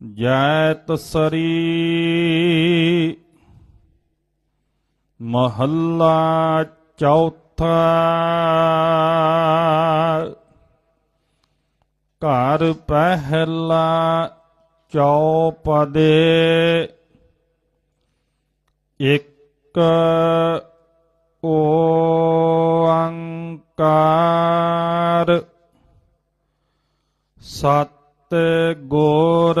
ਜੈਤ ਸਰੀ ਮਹੱਲਾ ਚੌਥਾ ਘਰ ਪਹਿਲਾ ਚੌਪਦੇ ਇੱਕ ਓੰਕਾਰ ਸਤ ਗੁਰ